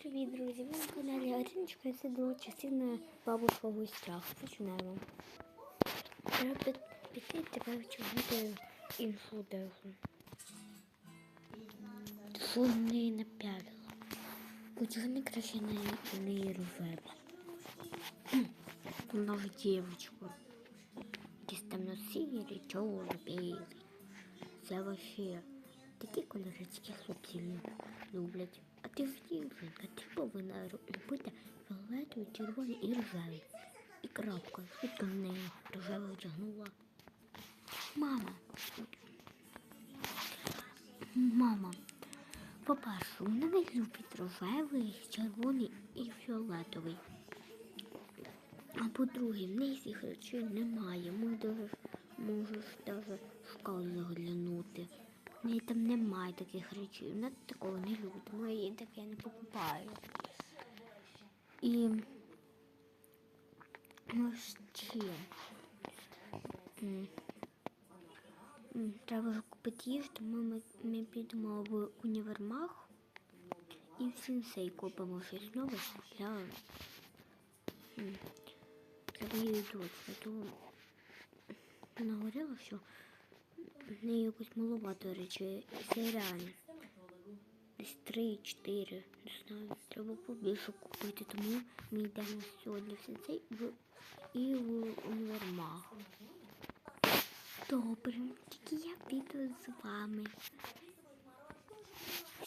Привіт, друзі! Ви на каналі Аріночка і це друга частина бабушкового страху. Починаємо. Треба піти тепер чути інфу деху. Фу, не напялила. Хоч вони краще на неї рожеві. Нову дівчинку. Якісь темно-сірі, чорно-білі. Це вообще такі кольорицькі хлопці люблять. А ти повинна любити фіолетовий, червоний і рожевий. І крапка. То в неї рожевий одягнула. Мама. Мама. По-перше, вона не любить рожевий, червоний і фіолетовий. А по-друге, в неї цих речей немає. Можеш, можеш навіть школу заглянути. Неї там немає таких речей. Вона такого не любить, я їй таке не покупаю. І ну, ще. Треба ж купити їжу, тому ми, ми підемо в універмаг і в сенсей купимо щось нове для Треба її то вона говорила, що в неї якось маловато речей. Це реально. Десь три-чотири. Не знаю. Треба побільше купити, тому ми йдемо сьогодні в сенсей в, і в універмаг. Добре, тільки я піду з вами.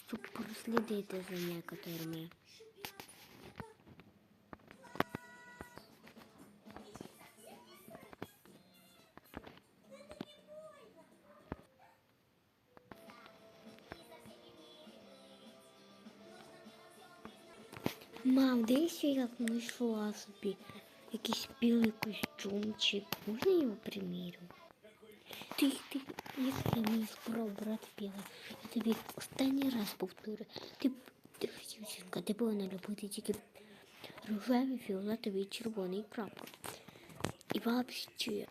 Щоб прослідити за некоторими. Мам, дивись, я знайшла собі якийсь білий костюмчик. Можна я його примірю? Ти, ти, який мені скоро брат білий. Я тобі останній раз повторю. Ти, ти дівчинка, ти повинна любити тільки рожевий, фіолетовий червоний крапка. І взагалі,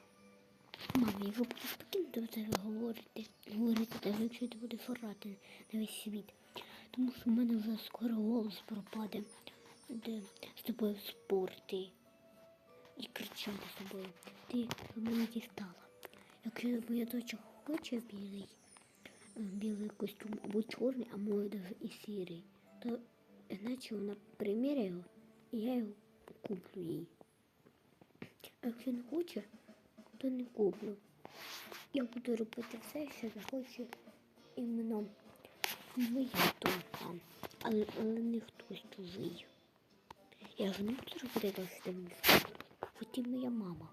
мам, я вже буду спокійно до тебе говорити, говорити, навіть якщо ти будеш орати на весь світ. Тому що в мене вже скоро голос пропаде, де з тобою спорти і кричати з тобою. Ти мене дістала. Якщо моя доча хоче білий, е, білий костюм або чорний, а може навіть і сірий, то іначе вона приміряє його, і я його куплю їй. А якщо не хоче, то не куплю. Я буду робити все, що захоче іменно моя думка, але, але не хтось чужий. Я ж не буду робити те, що ти мені скажеш. Хоч і моя мама.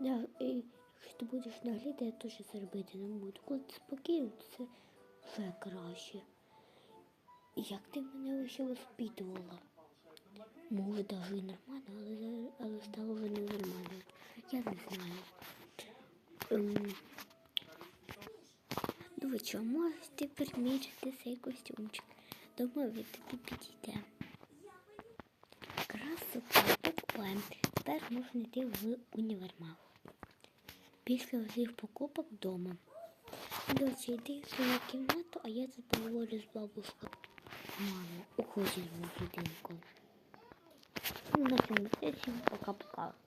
Да, і якщо ти будеш наглядати, я теж це робити не буду. Коли ти спокійно, це вже краще. І Як ти мене ще воспитувала? Може, навіть і нормально, але, але стало вже ненормально. Я не знаю. Ем, Доча, можете приміряти цей костюмчик. Думаю, ви тобі підійде. Красота, покупаємо. Тепер можна йти в універмаг. Після всіх покупок вдома. Доча, йди в свою кімнату, а я це поговорю з бабушкою. Мамо, уходи в будинку. Ну, на цьому все, всім пока-пока.